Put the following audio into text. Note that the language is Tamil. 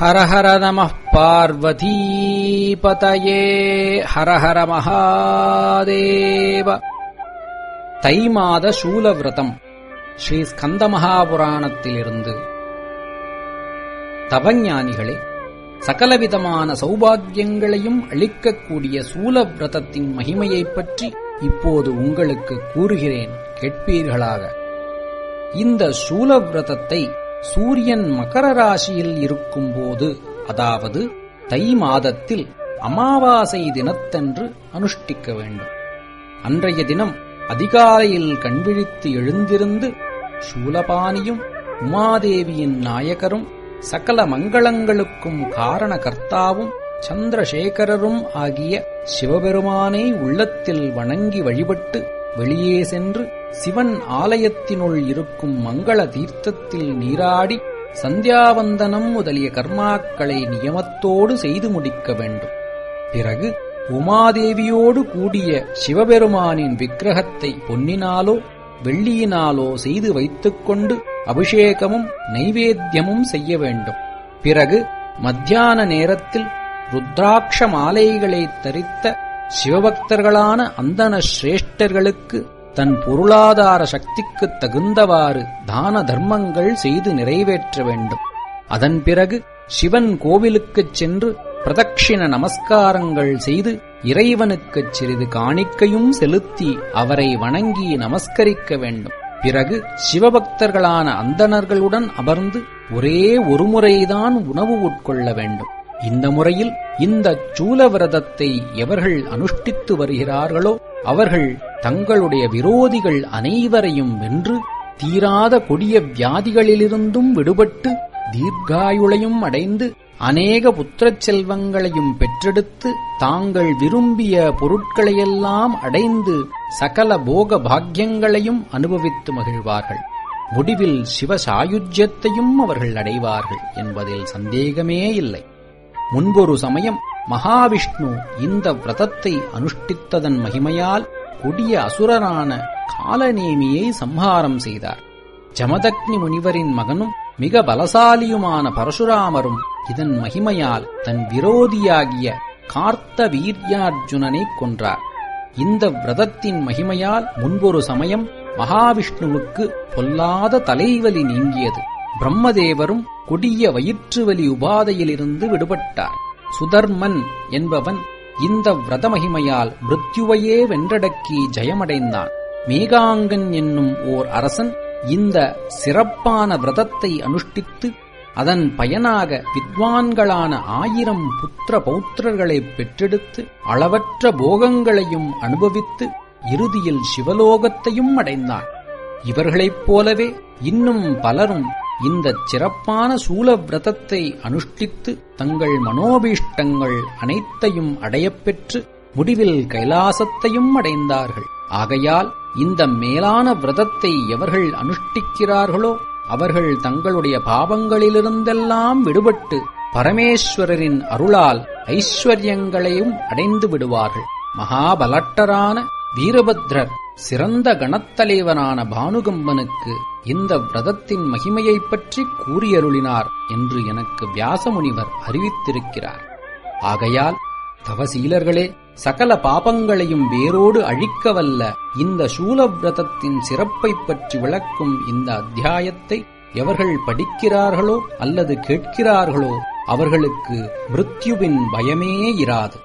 ஹர ஹர நம பார்வதீபதயே. ஹர ஹர மகாதேவ. தை மாத சூலவிரதம். ஸ்ரீ ஸ்கந்த மகாபுராணத்திலிருந்து. தபஞானிகளே சகலவிதமான சௌபாகியங்களையும் அளிக்கக்கூடிய சூலவிரதத்தின் மகிமையைப் பற்றி இப்போது உங்களுக்கு கூறுகிறேன். கேட்பீர்களாக. இந்த சூலவிரதத்தை சூரியன் மகர ராசியில் இருக்கும்போது அதாவது தை மாதத்தில் அமாவாசை தினத்தன்று அனுஷ்டிக்க வேண்டும். அன்றைய தினம் அதிகாலையில் கண்விழித்து எழுந்திருந்து சூலபாணியும் உமாதேவியின் நாயகரும் சகல மங்களங்களுக்கும் காரணகர்த்தாவும் சந்திரசேகரரும் ஆகிய சிவபெருமானை உள்ளத்தில் வணங்கி வழிபட்டு வெளியே சென்று சிவன் ஆலயத்தினுள் இருக்கும் மங்கள தீர்த்தத்தில் நீராடி சந்தியாவந்தனம் முதலிய கர்மாக்களை நியமத்தோடு செய்து முடிக்க வேண்டும். பிறகு உமாதேவியோடு கூடிய சிவபெருமானின் விக்கிரகத்தை பொன்னினாலோ வெள்ளியினாலோ செய்து வைத்துக்கொண்டு அபிஷேகமும் நைவேத்தியமும் செய்ய வேண்டும். பிறகு மத்தியான நேரத்தில் ருத்ராட்ச மாலைகளை தரித்த சிவபக்தர்களான அந்தன சிரேஷ்டர்களுக்கு தன் பொருளாதார சக்திக்குத் தகுந்தவாறு தான தர்மங்கள் செய்து நிறைவேற்ற வேண்டும். அதன் பிறகு சிவன் கோவிலுக்குச் சென்று பிரதட்சிண நமஸ்காரங்கள் செய்து இறைவனுக்குச் சிறிது காணிக்கையும் செலுத்தி அவரை வணங்கி நமஸ்கரிக்க வேண்டும். பிறகு சிவபக்தர்களான அந்தணர்களுடன் அமர்ந்து ஒரே ஒருமுறைதான் உணவு உட்கொள்ள வேண்டும். இந்த முறையில் இந்த சூலவிரதத்தை எவர்கள் அனுஷ்டித்து வருகிறார்களோ அவர்கள் தங்களுடைய விரோதிகள் அனைவரையும் வென்று தீராத கொடிய வியாதிகளிலிருந்தும் விடுபட்டு தீர்காயுளையும் அடைந்து அநேக புத்திரச் செல்வங்களையும் பெற்றெடுத்து தாங்கள் விரும்பிய பொருட்களையெல்லாம் அடைந்து சகல போக பாக்கியங்களையும் அனுபவித்து மகிழ்வார்கள். முடிவில் சிவசாயுஜ்யத்தையும் அவர்கள் அடைவார்கள் என்பதில் சந்தேகமே இல்லை. முன்பொரு சமயம் மகாவிஷ்ணு இந்த விரதத்தை அனுஷ்டித்ததன் மகிமையால் கொடிய அசுரரான காலநேமியை சம்ஹாரம் செய்தார். ஜமதக்னி முனிவரின் மகனும் மிக பலசாலியுமான பரசுராமரும் இதன் மகிமையால் தன் விரோதியாகிய கார்த்த வீர்யார்ஜுனனைக் கொன்றார். இந்த விரதத்தின் மகிமையால் முன்பொரு சமயம் மகாவிஷ்ணுவுக்கு பொல்லாத தலைவலி நீங்கியது. பிரம்மதேவரும் கொடிய வயிற்றுவலி உபாதையிலிருந்து விடுபட்டார். சுதர்மன் என்பவன் இந்த விரத மகிமையால் மிருத்யுவையே வென்றடக்கி ஜெயமடைந்தான். மேகாங்கன் என்னும் ஓர் அரசன் இந்த சிறப்பான விரதத்தை அனுஷ்டித்து அதன் பயனாக வித்வான்களான ஆயிரம் புத்திர பௌத்திரர்களைப் பெற்றெடுத்து அளவற்ற போகங்களையும் அனுபவித்து இறுதியில் சிவலோகத்தையும் அடைந்தான். இவர்களைப் போலவே இன்னும் பலரும் இந்த சிறப்பான சூல விரதத்தை அனுஷ்டித்து தங்கள் மனோபீஷ்டங்கள் அனைத்தையும் அடையப்பெற்று முடிவில் கைலாசத்தையும் அடைந்தார்கள். ஆகையால் இந்த மேலான விரதத்தை எவர்கள் அனுஷ்டிக்கிறார்களோ அவர்கள் தங்களுடைய பாவங்களிலிருந்தெல்லாம் விடுபட்டு பரமேஸ்வரரின் அருளால் ஐஸ்வர்யங்களையும் அடைந்து விடுவார்கள். மகாபலட்டரான வீரபத்ரர் சிறந்த கணத்தலைவனான பானுகம்பனுக்கு இந்த விரதத்தின் மகிமையைப் பற்றி கூறியருளினார் என்று எனக்கு வியாசமுனிவர் அறிவித்திருக்கிறார். ஆகையால் தவசீலர்களே சகல பாபங்களையும் வேரோடு அழிக்கவல்ல இந்த சூலவிரதத்தின் சிறப்பைப் பற்றி விளக்கும் இந்த அத்தியாயத்தை எவர்கள் படிக்கிறார்களோ அல்லது கேட்கிறார்களோ அவர்களுக்கு மிருத்யுவின் பயமே இராது.